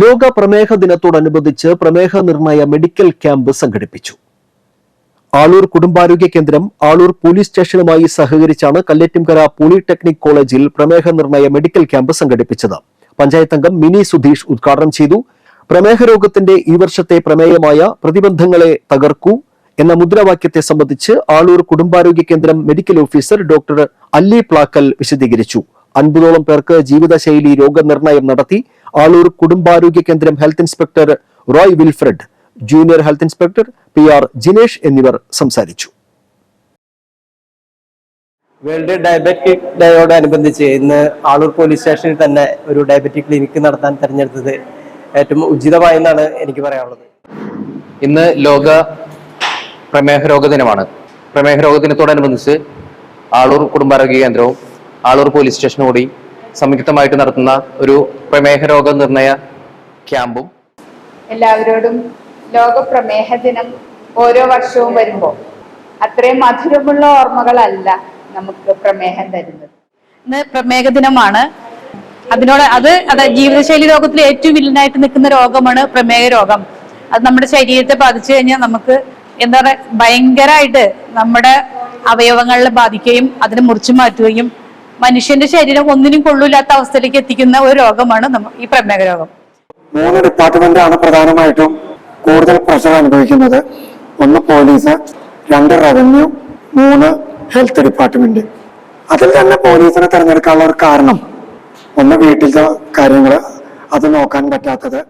ലോക പ്രമേഹ ദിനത്തോടനുബന്ധിച്ച് പ്രമേഹ നിർണയ മെഡിക്കൽ ക്യാമ്പ് സംഘടിപ്പിച്ചു. ആളൂർ കുടുംബാരോഗ്യ കേന്ദ്രം ആളൂർ പോലീസ് സ്റ്റേഷനുമായി സഹകരിച്ചാണ് കല്ലേറ്റുംകര പോളിടെക്നിക് കോളേജിൽ പ്രമേഹ നിർണയ മെഡിക്കൽ ക്യാമ്പ് സംഘടിപ്പിച്ചത്. പഞ്ചായത്ത് അംഗം മിനി സുധീഷ് ഉദ്ഘാടനം ചെയ്തു. പ്രമേഹ രോഗത്തിന്റെ ഈ വർഷത്തെ പ്രമേയമായ പ്രതിബന്ധങ്ങളെ തകർക്കൂ എന്ന മുദ്രാവാക്യത്തെ സംബന്ധിച്ച് ആളൂർ കുടുംബാരോഗ്യ കേന്ദ്രം മെഡിക്കൽ ഓഫീസർ ഡോക്ടർ അല്ലി പ്ലാക്കൽ വിശദീകരിച്ചു. അൻപതോളം പേർക്ക് ജീവിതശൈലി രോഗനിർണയം നടത്തി ആളൂർ കുടുംബാരോഗ്യ കേന്ദ്രം health inspector Roy Wilfred junior health inspector P R Jinesh എന്നിവർ സംസാരിച്ചു. വേൾഡ് ഡയബറ്റിക് ഡേയോടനുബന്ധിച്ച് ഇന്ന് ആളൂർ പോലീസ് സ്റ്റേഷനിൽ തന്നെ ഒരു ഡയബറ്റിക് ക്ലിനിക്ക് നടത്താൻ തിരഞ്ഞെടുത്തത് ഏറ്റവും ഉചിതമായെന്നാണ് എനിക്ക് പറയാനുള്ളത്. ഇന്ന് ലോക പ്രമേഹ രോഗ ദിനമാണ്. പ്രമേഹ രോഗ ദിനത്തോടനുബന്ധിച്ച് ആളൂർ കുടുംബാരോഗ്യ കേന്ദ്രവും ആളൂർ പോലീസ് സ്റ്റേഷനോടി കൂടി സംയുക്തമായിട്ട് നടത്തുന്ന ഒരു പ്രമേഹ രോഗ നിർണയ ക്യാമ്പും എല്ലാവരോടും ലോക പ്രമേഹ ദിനം ഓരോ വർഷവും വരുമ്പോൾ അത്രയും മധുരമുള്ള ഓർമ്മകളല്ല നമുക്ക് പ്രമേഹം തരുന്നത്. ഇന്ന് പ്രമേഹ ദിനമാണ്. അതിനോട് അത് അതായത് ജീവിതശൈലി രോഗത്തിൽ ഏറ്റവും വില്ലനായിട്ട് നിൽക്കുന്ന രോഗമാണ് പ്രമേഹ രോഗം. അത് നമ്മുടെ ശരീരത്തെ ബാധിച്ചു കഴിഞ്ഞാൽ നമുക്ക് എന്താ പറയുക ഭയങ്കരമായിട്ട് നമ്മുടെ അവയവങ്ങളിൽ ബാധിക്കുകയും അതിനെ മുറിച്ചു മാറ്റുകയും മനുഷ്യന്റെ ശരീരം ഒന്നിനും കൊള്ളൂല്ലാത്ത അവസ്ഥയിലേക്ക് എത്തിക്കുന്ന ഒരു രോഗമാണ് ഈ പ്രമേഹ രോഗം. മൂന്ന് ഡിപ്പാർട്ട്മെന്റ് ആണ് പ്രധാനമായിട്ടും കൂടുതൽ പ്രഷർ അനുഭവിക്കുന്നത്. ഒന്ന് പോലീസ് രണ്ട് റവന്യൂ മൂന്ന് ഹെൽത്ത് ഡിപ്പാർട്ട്മെന്റ്. അതിൽ തന്നെ പോലീസിനെ തിരഞ്ഞെടുക്കാനുള്ള ഒരു കാരണം ഒന്ന് വീട്ടിലത്തെ കാര്യങ്ങൾ അത് നോക്കാൻ പറ്റാത്തത്.